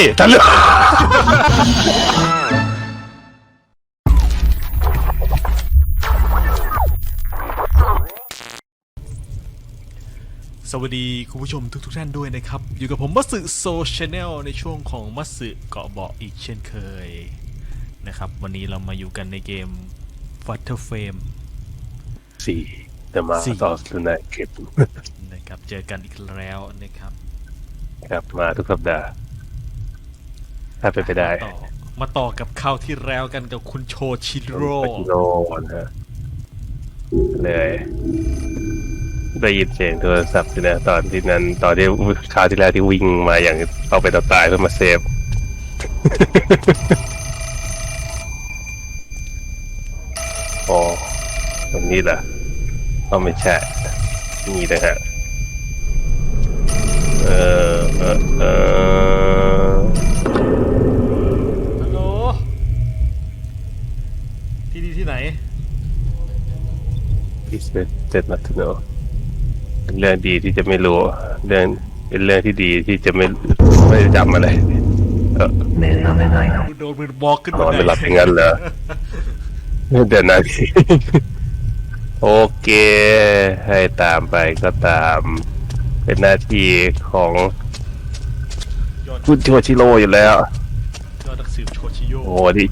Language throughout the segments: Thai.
ยทะลึ่งสวัสดีคุณผู้ชมทุกทุกๆท่านด้วยนะครับ อยู่กับผมมัตสึโซชแนลในช่วงของมัตสึเกาะเบาะอีกเช่นเคยนะครับ วันนี้เรามาอยู่กันในเกม f u t t e r Frame สี่จะมาสี่ ต่อสุนัขเก็บนะครับ เจอกันอีกแล้วนะครับครับมาทุกสัปดาห์ ถ้าเป็นไปได้ต่อมาต่อกับข้าวที่แล้วกันกับคุณโชชิโร่ปากิโลนะฮะเลยได้ยินเสียงโทรศัพท์อยู่นะตอนที่นั้น ตอนที่คราวที่แล้วที่วิ่งมาอย่างเอาไปต่อตายเพื่อมาเซฟ อ๋อตรงนี้ล่ะเอาไม่ใช่นี่นะฮะเออเออเออ ฮัลโหลที่นี่ที่ ไหน ที่เจ็ดนัดเนอะเรื่องดีที่จะไม่รู้ เรื่องเป็นเรื่องที่ดีที่จะไม่ไม่ได้จำอะไรเออโดนมือบอกขึ้นนมาอนไม่หลับอย่างนั้นเหรอเดี๋ยวนะพี่โอเค ให้ตามไปก็ตาม เป็นหน้าที่ของยอดคุณโชชิโร่อยู่แล้ว ยอดนักสืบโชชิโยโอ้โหดิ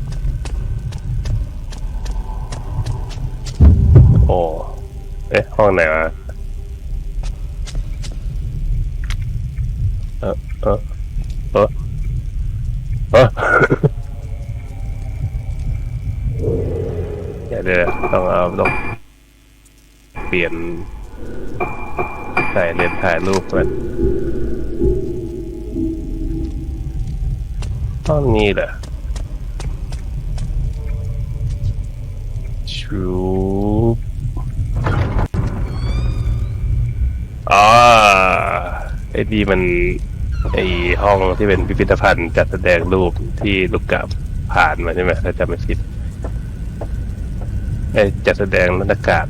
โอ้เอ๊ะห้องไหนวะเออเออเออเออเดี๋ยวเดี๋ยวต้องเอาต้องเปลี่ยนใส่เลนส์ถ่ายรูปก่อนห้องนี้เหรอชู บอ่าไอ้ดีมันไอ้ห้องที่เป็นพิพิธภัณฑ์จัดแสดงรูปที่ลูกกลับผ่านมาใช่ไหมถ้าจำไม่ผิดไอ้จัดแสดงบรรยากาศ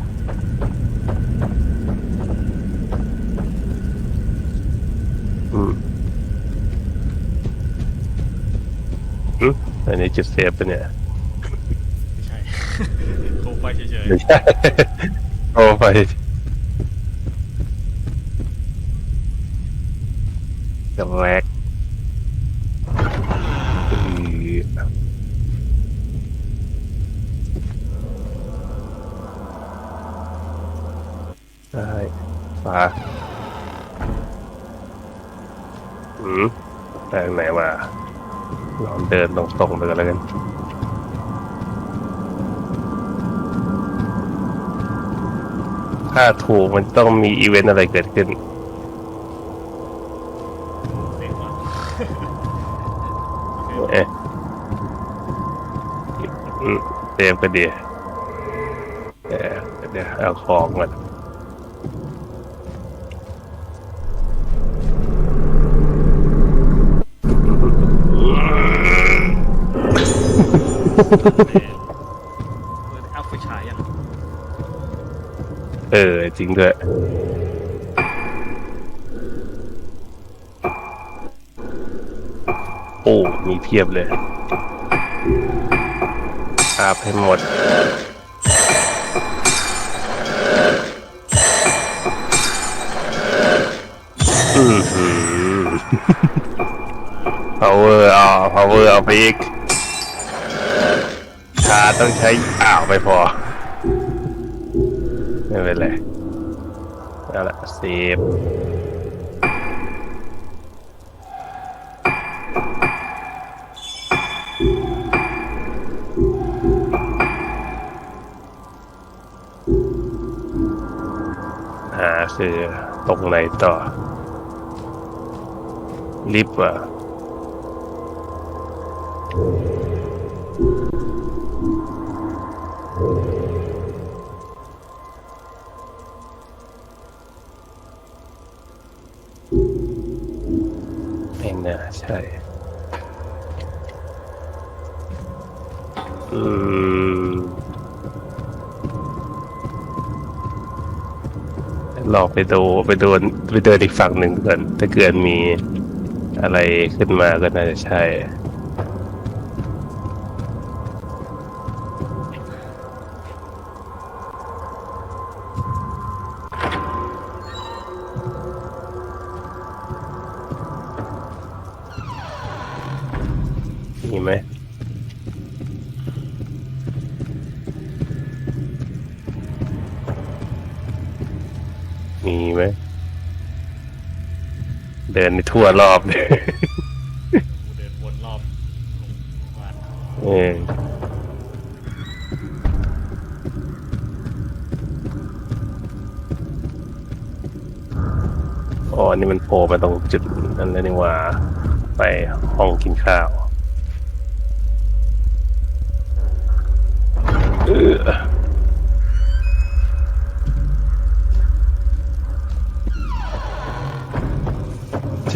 อืมอืมอันนี้จุดเซฟปะเนี่ยไม่ใช่ โคมไฟเฉยไม่ใช่โอ้ไป กับแรกอือได้ฟ้าอืมไปทางไหนมาลองเดินตรงๆไปกันแล้วกันถ้าถูกมันต้องมีอีเวนต์อะไรเกิดขึ้น เตรียมกันดีเดี๋ยวเดี๋ยวเอาของก่อนเปิดอัพไฟฉายยังเออ จริงด้วยโอ้ มีเพียบเลยอาบให้หมด อือหือ power เอา power เอาไปอีกชาต้องใช้อ้าวไม่พอ ไม่เป็นไรเอาละเซ คือตรงไหนต่อ ลิฟต์อะไม่น่าใช่ อืม ลอกไปดูไปดูไปเดินอีกฝั่งหนึ่งก่อนถ้าเกิดมีอะไรขึ้นมาก็น่าจะใช่ เดินในทั่วรอบเลยกูเดินวนรอบโรงพยาบาลเอออ๋อนี่มันโผล่มาตรงจุดนั้นแล้วนี่หว่า ไปห้องกินข้าว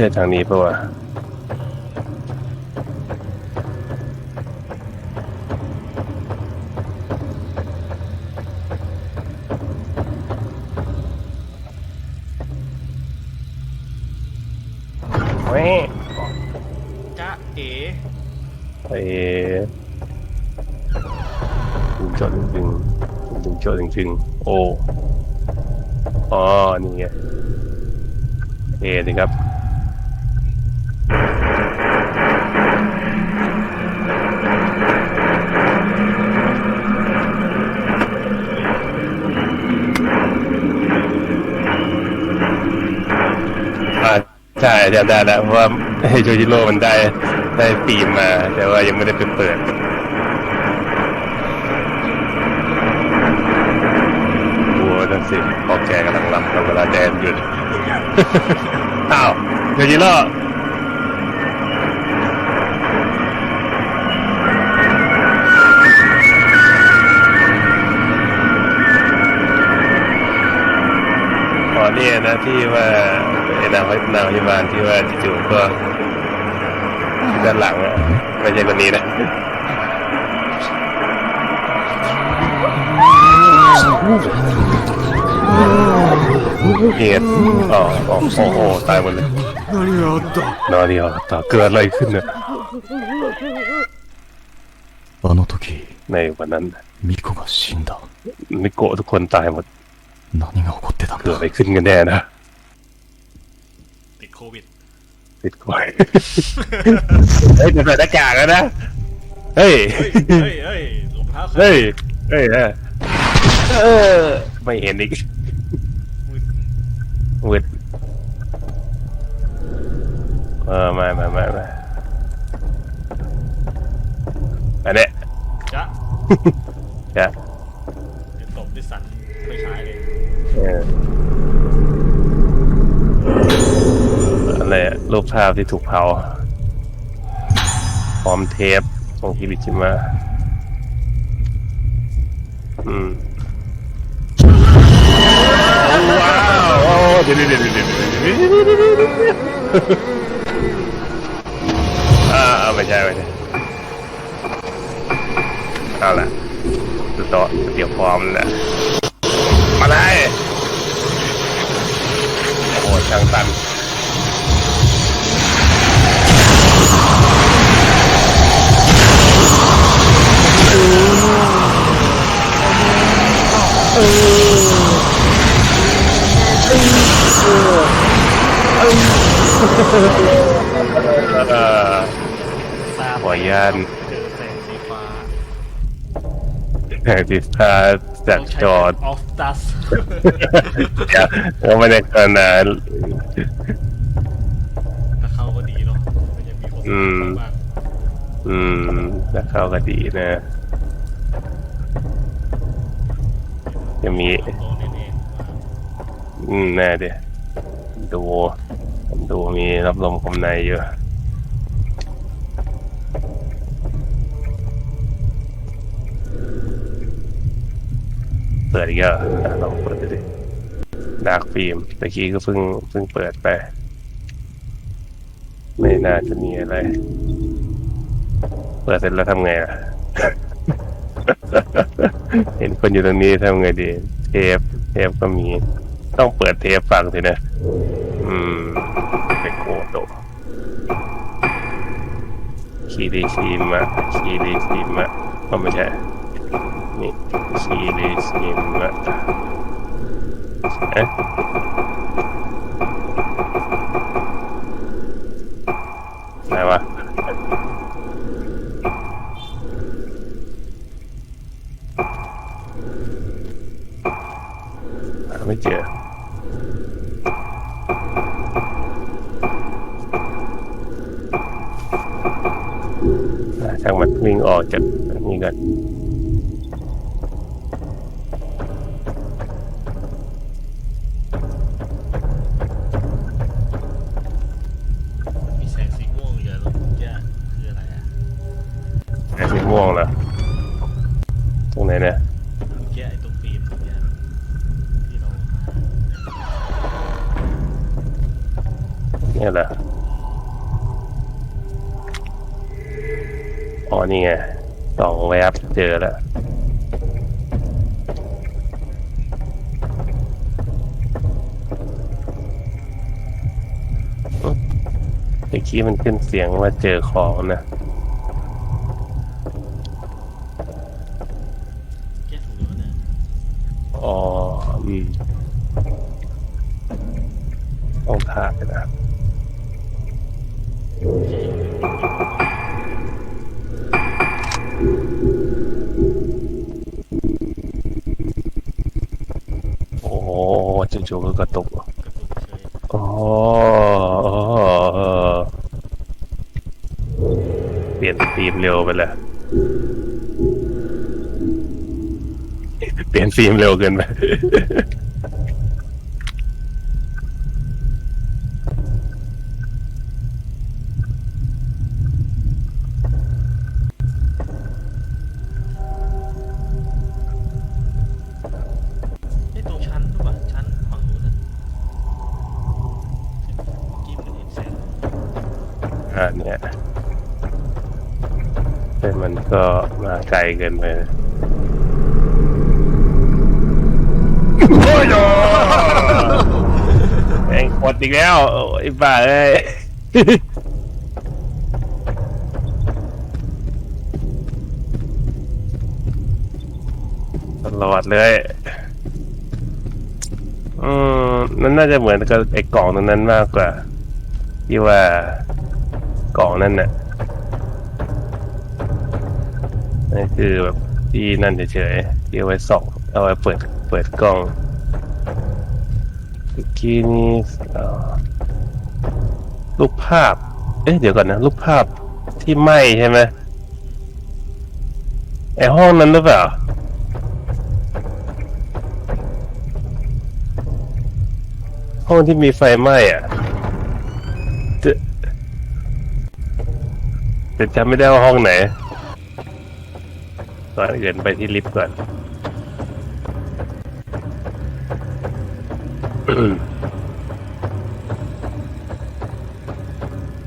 ช่ทางนี้ปะวะแม่จ้าเอ๋ไปดึงโจดดึงๆดึงโจดดึงๆโอ้อ๋อนี่ไงเอนี่ครับ อ่า ใช่จำได้แล้วเพราะว่าโจจิโร่มันได้ได้ฟิล์มมา แต่ว่ายังไม่ได้ไปเปิดโอ้นั่นสิพอแกกำลังลับกับเวลาแดนหยุดอ้าวโจจิโร่อ๋อเนี่ยนะที่ว่า นางพยนางพยาบาลที่ว่าจู่ๆก็ด้านหลังอะไม่ใช่คนนี้นะ เหตุอ๋ออ๋อโอ้โหตายหมดเลย 何があった นอนดีอ่ะต่อเกิดอะไรขึ้นเนี่ย あの時 ในวันนั้น ミコが死んだ มิโกะทุกคนตายหมด 何が起こってたん เกิด だ อะไรขึ้นกันแน่นะ ติดคอยเฮ้ยจะใส่หน้ากากแล้วนะเฮ้ยเฮ้ย เฮ้ยเฮ้ยรองเท้าใครเฮ้ย เฮ้ยนะเออ ไม่เห็นอีกมึนวืดเออ มามามามาอันเนี้ยจ้าจะเดี๋ยวตบด้วยสันไม่ใช้เลย เออ อะไรอะรูปภาพที่ถูกเผาพร้อมเทปของฮิบิจิมะอืมว้าวโอ้เดี๋ยวเดี๋ยวเดี๋ยวเดี๋ยวเดี๋ยวอ่าเอาไม่ใช่ไม่ใช่เอาละสุดโต่อเดี๋ยวพร้อมแล้วมาเลยโอ้ช่างตัน เออทราบขออนุญาต เจอแสงสีฟ้าดิสตาจากจอดออฟดัสแล้วไม่ได้ขนาด ถ้าเข้าก็ดีเนาะมันจะมีคนอืม บ้างอืมแล้วเข้าก็ดีนะ จะมีโตแน่ๆว่าอืมแน่เดียดู ผมดูมีรับลมคมในอยู่เปิดอีกแล้วอะลองเปิดดูดิดาร์กฟิล์มตะกี้ก็เพิ่งเพิ่งเปิดไป ไม่น่าจะมีอะไร เปิดเสร็จแล้วทำไงอะ เห็นคนอยู่ตรงนี้ทำไงดี เทป เทปก็มี ต้องเปิดเทปฟังสินะ คีริชิมะคีริชิมะก็ไม่ใช่นี่คีริชิมะเอ๊ะไหนวะหาไม่เจอ ช่างมันวิ่งออกจากนี่กัน กี้มันขึ้นเสียงว่าเจอของนะ นฟิล์มเร็วเกินไป ไอ้ตรงชั้นหรือเปล่าชั้นฝั่งนู้นน่ะที่เมื่อกี้มันเห็นแสงอ่าเนี่ยแต่มันก็มาไกลเกินไป โอ้ยโแม่งกดอีกแล้วโอ้ยบ้าเอ้ยตลอดเลย อืมนั่นน่าจะเหมือนกับไอ้กล่องตรงนั้นมากกว่า ที่ว่ากล่องนั่นน่ะนั่นคือแบบที่นั่นเฉยๆที่เอาไว้ส่องเอาไว้เปิด เปิดกล้องเมื่อกี้นี้รูปภาพ เอ๊ะเดี๋ยวก่อนนะรูปภาพที่ไหมใช่ไหมไอห้องนั้นหรือเปล่าห้องที่มีไฟไหม้อะจะแต่จำไม่ได้ว่าห้องไหนก่อนอื่นไปที่ลิฟต์ก่อน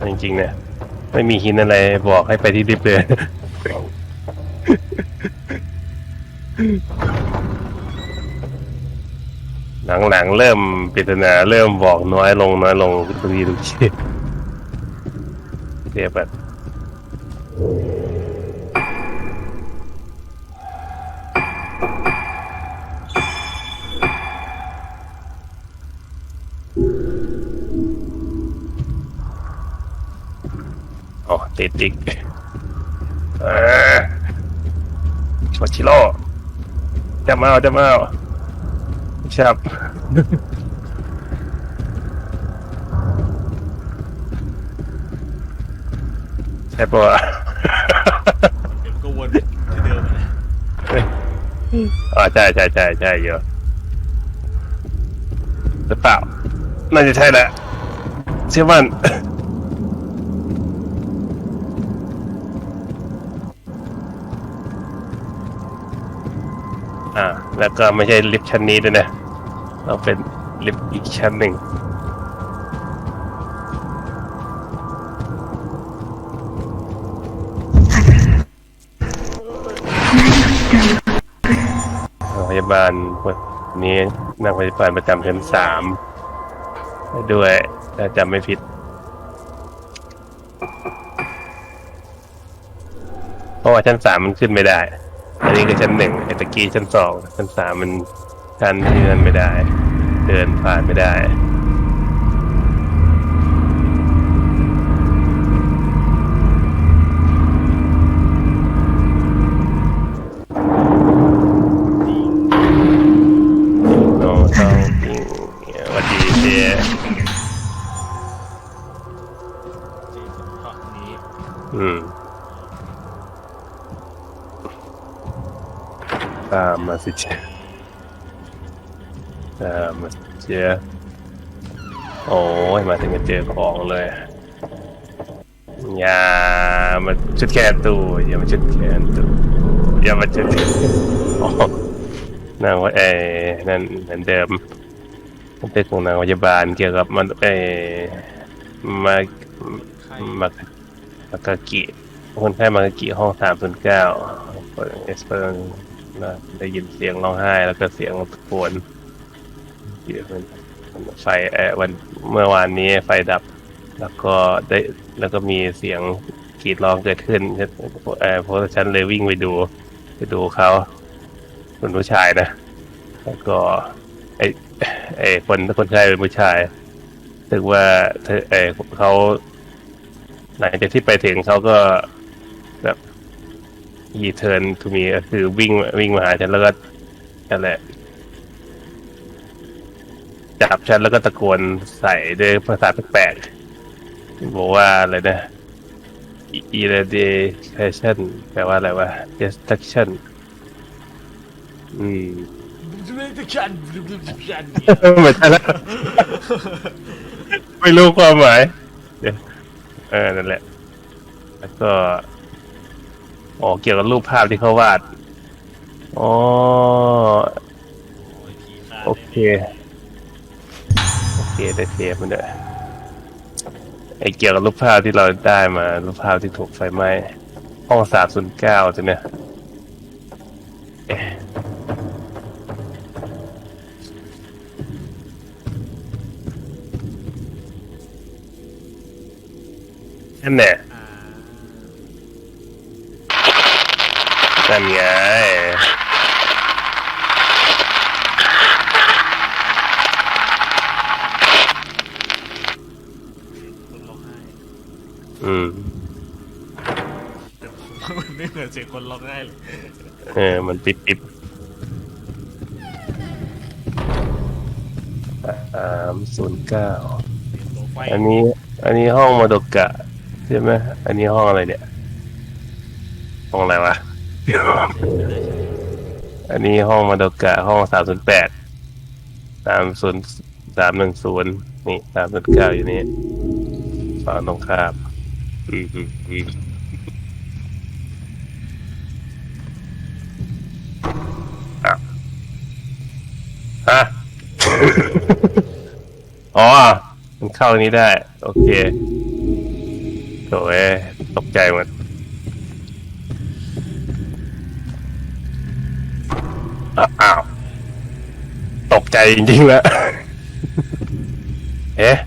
จริงๆเนี่ยไม่มีหินอะไรบอกให้ไปที่ลิฟต์เลยหลังๆเริ่มปริศนาเริ่มบอกน้อยลงน้อยลงทุกทีทุกทีเรียบแบบ อ๋อติดอีกเออมาชิโร่จะมาเอาจะมาเอาชับใช่ปะวะเดี๋ยวมันก็วนที่เดิมเลยอ๋อใช่ใช่ใช่ใช่เยอะหรือเปล่าน่าจะใช่แหละเชื่อมัน อ่า แล้วก็ไม่ใช่ลิฟต์ชั้นนี้ด้วยนะเราเป็นลิฟต์อีกชั้นหนึ่งโรงพยาบาลวันนี้นักพยาบาลประจำชั้นสามด้วยถ้าจำไม่ผิด เพราะว่าชั้นสามมันขึ้นไม่ได้ อันนี้คือชั้นหนึ่งไอ้ตะกี้ชั้นสองชั้นสามมันชั้นที่นั่นไม่ได้ เดินผ่านไม่ได้ ตามมาเจ๊ตามมาเจ๊โอ้ยมาถึงก็เจอของเลยอย่ามาชุดแค่ตู้อย่ามาชุดแค่ตู้อย่ามาชุดอ๋อนางว่าเอ้นั่นเหมือนเดิมมันเป็นของนางพยาบาลเกี่ยวกับมันเอ้มามามากากิคนไข้มากากิห้องสามศูนย์เก้าเปิดเอสเป อร์ได้ยินเสียงร้องไห้แล้วก็เสียงตะโกนเดี๋ยวมันไฟเออวันเมื่อวานนี้ไฟดับ แล้วก็ได้แล้วก็มีเสียงกรีดร้องเกิดขึ้นเออเพราะฉันเลยวิ่งไปดู ไปดูเขาเป็นผู้ชายนะ แล้วก็ไอไอคนคนไข้เป็นผู้ชายรู้สึกว่าเธอเอเขาหลังจากที่ไปถึงเขาก็ ยีเทิร์นทูมีก็คือวิ่งวิ่งมาหาฉันแล้วก็นั่นแหละจับฉันแล้วก็ตะโกนใส่ด้วยภาษาแปลกๆบอกว่าอะไรนะ irradiation แปลว่าอะไรวะ destruction อืมดิฉันดิฉันไม่ใช่แล้วไม่รู้ความหมายเดี๋ยวเออนั่นแหละ แล้วก็ อ๋อเกี่ยวกับรูปภาพที่เขาวาดอ๋อโอเคโอเคได้เซฟมันด้วยไอเกี่ยวกับรูปภาพที่เราได้มารูปภาพที่ถูกไฟไหม้ห้องสามศูนย์เก้าใช่ไหมเอ๊ะนั่นแหละ นั่นไงอืมมันไม่เหมือนเสียงคนร้องไห้เลยเออ มันปิดปิดสามศูนย์เก้าไฟอันนี้ อันนี้ห้องมาดกะใช่ไหม อันนี้ห้องอะไรเนี่ย ห้องอะไรวะ อันนี้ห้องมาดกะห้องสามศูนย์แปดสามศูนย์สามหนึ่งศูนย์นี่สามศูนย์เก้าอยู่นี่ฝั่งตรงข้ามอืมอืมอืมฮะ อ๋อ มันเข้านี้ได้ โอเคโถ่เอ้ยตกใจหมด อาอ้าว ตกใจจริงๆแล้ว เอ๊ะ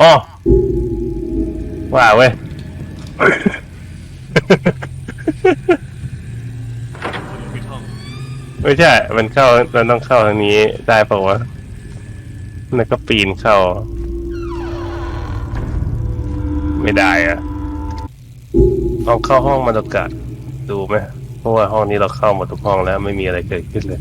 อ๋อว่าเว้ย ไม่ใช่ มันเข้ามันต้องเข้าทางนี้ได้ปล่าวะมันก็ปีนเข้า ไม่ได้อะลองเข้าห้องมากาศดูไหม เพราะว่าห้องนี้เราเข้ามาทุกห้องแล้วไม่มีอะไรเกิดขึ้นเลย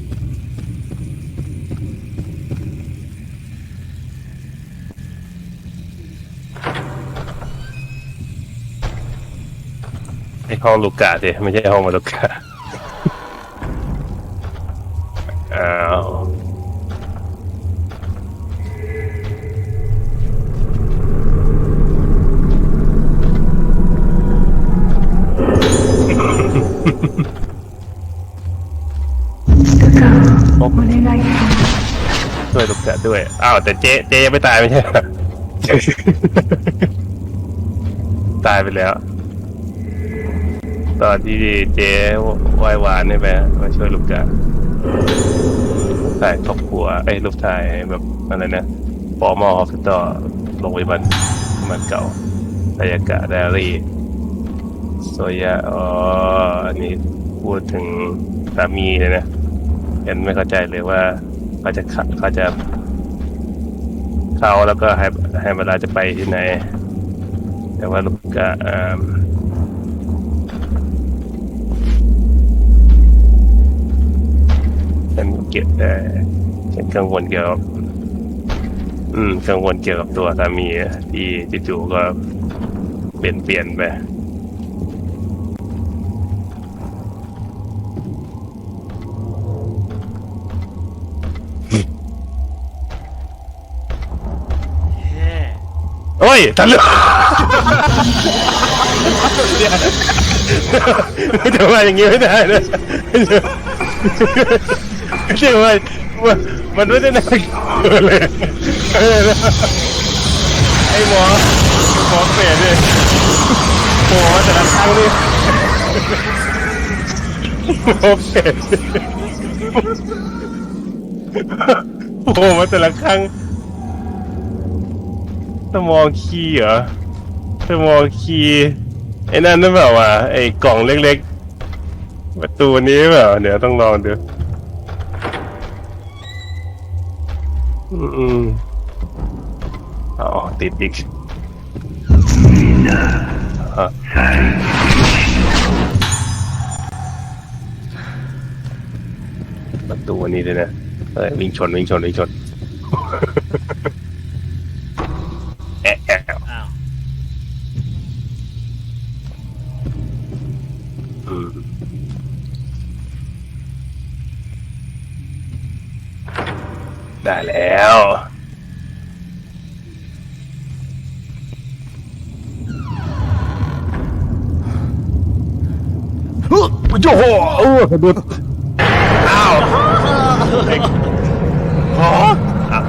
ไอห้องลูกกาสิไม่ใช่ห้องมาลูกกาาวแต่เจ๊เจ๊ยังไม่ตายไม่ใช่เหรอตายไปแล้ว ตอนที่เจ๊วายวานนี่ไหมมาช่วยลูกกาถ่ายตกหัวไอ้ยรูปถ่ายแบบอะไรนะฟอร์มอลฮอสพิทอลโรงพยาบาลมันเก่าไดยากะไดอารี่โซยาอ๋ออันนี้พูดถึงสามีเลยนะเห็นไม่เข้าใจเลยว่าเขาจะเขาเขาจะ เขาแล้วก็ให้ให้เวลาจะไปที่ไหน แต่ว่าลูกกะอ่าฉันเก็บแต่ฉันกังวลเกี่ยวกับอืมกังวลเกี่ยวกับตัวสามีที่จู่ๆก็เปลี่ยนเปลี่ยนไป โอ้ยทันเลยจะมาอย่างงี้ไม่ได้นะไม่ใช่ว่าว่ามันไม่ได้น่ากลัวเลยเออไอ้หมอหมอเปรตเลยหมอแต่ละครั้งนี่หมอเปรตโผล่มาแต่ละครั้ง สมองคีย์เหรอสมองคีย์ไอ้นั่นนั่นเปล่าวะไอ้กล่องเล็กๆ ประตูนี้เปล่าเดี๋ยวต้องลองดูอืมๆอ๋อติดอีกอะประตูอันนี้เลยนะเอ้ยวิ่งชนวิ่งชนวิ่งชน สะดุดอ้าวไอ้ขออ้าว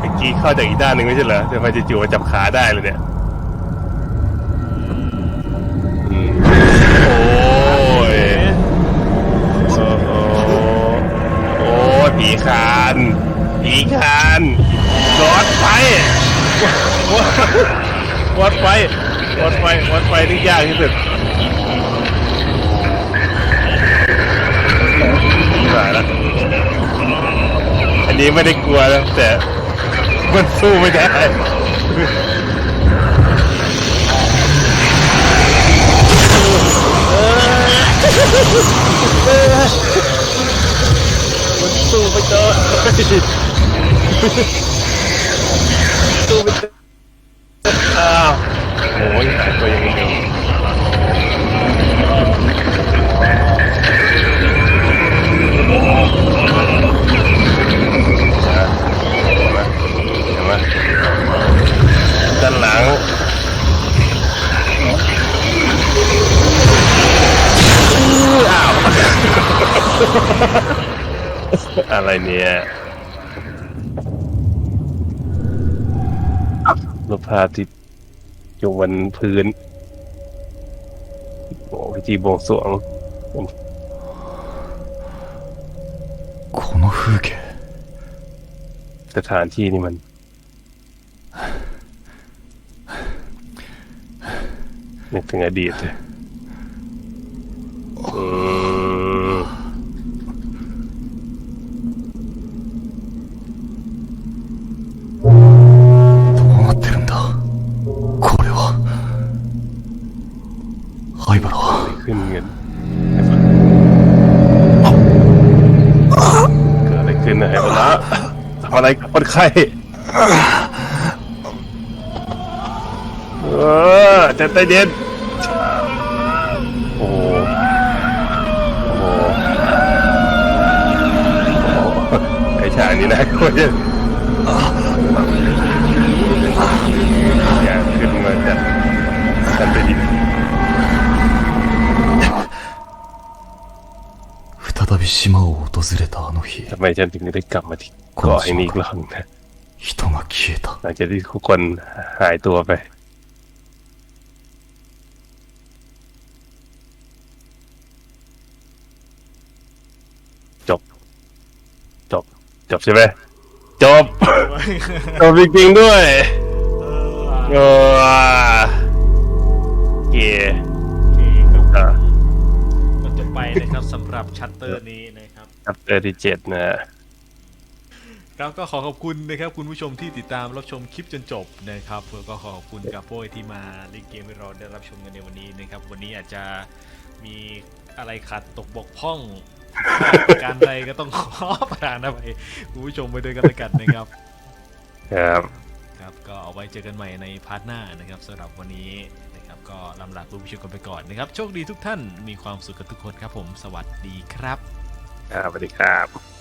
เมื่อกี้เข้าจากอีกด้านหนึ่งไม่ใช่เหรอแต่มาจู่ๆมาจับขาได้เลยเนี่ยอืมโอ้ยโอ้โหโอ้ยผีคานผีคานรอดไฟรอดไฟรอดไฟรอดไฟที่ยากที่สุด ตายแล้วอันนี้ไม่ได้กลัวนะแต่มันสู้ไม่ได้มันสู้ไม่ได้ ด้านหลัง อ้าว อะไรเนี่ยรูปภาพที่อยู่บนพื้นโอ้พิธีบวงสรวง この風景 สถานที่นี่มัน นึกถึงอดีตเลยงเกิอะไรนนะอะไรกับคนไข้เออใจเย็น ฉากนี้นะคนยังอยากขึ้นมาจากกันไปดิน 再び島を訪れたあの日 ทำไมฉันถึงได้กลับมาที่เกาะแห่งนี้อีกรอบนะ 人が消えた หลังจากที่ทุกคนหายตัวไป จบใช่ไหมจบ จบจริงๆด้วยเออเย่อะก็จบไปนะครับสำหรับชัตเตอร์นี้นะครับชัตเตอร์ที่เจ็ดนะ ครับก็ขอขอบคุณนะครับคุณผู้ชมที่ติดตามรับชมคลิปจนจบนะครับแล้วก็ขอขอบคุณกาโป้ยที่มาเล่นเกมให้เราได้รับชมกันในวันนี้นะครับ วันนี้อาจจะมีอะไรขัดตกบกพร่อง ผิดพลาดประการใดก็ต้องขอประทานอภัยคุณผู้ชมไปด้วยกันแล้วกันนะครับ ครับ ครับก็เอาไว้เจอกันใหม่ในพาร์ทหน้านะครับสำหรับวันนี้นะครับก็ลำลาคุณผู้ชมกันไปก่อนนะครับ โชคดีทุกท่านมีความสุขกันทุกคนครับผมสวัสดีครับ ครับสวัสดีครับ